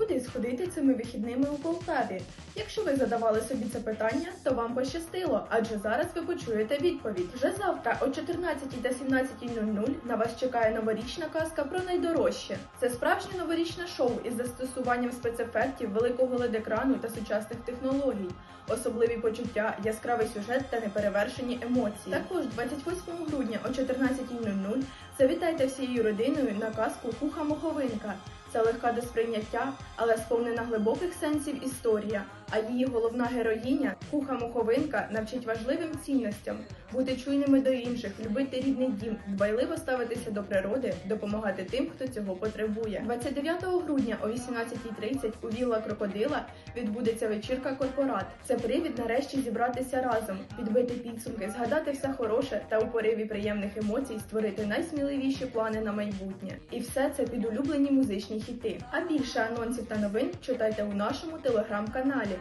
Куди сходити цими вихідними у Полтаві? Якщо ви задавали собі це питання, то вам пощастило, адже зараз ви почуєте відповідь. Вже завтра о 14 та 17.00 на вас чекає новорічна казка про найдорожче. Це справжнє новорічне шоу із застосуванням спецефектів, великого лед-екрану та сучасних технологій, особливі почуття, яскравий сюжет та неперевершені емоції. Також 28 грудня о 14.00 завітайте всією родиною на казку Куха Моховинка. Це легка до сприйняття, але сповнена глибоких сенсів історія. А її головна героїня, куха Муховинка, навчить важливим цінностям бути чуйними до інших, любити рідний дім, дбайливо ставитися до природи, допомагати тим, хто цього потребує. 29 грудня о 18.30 у Вілла Крокодила відбудеться вечірка Корпорат. Це привід нарешті зібратися разом, підбити підсумки, згадати все хороше та у пориві приємних емоцій створити найсміливіші плани на майбутнє. І все це під улюблені музичні хіти. А більше анонсів та новин читайте у нашому телеграм-каналі.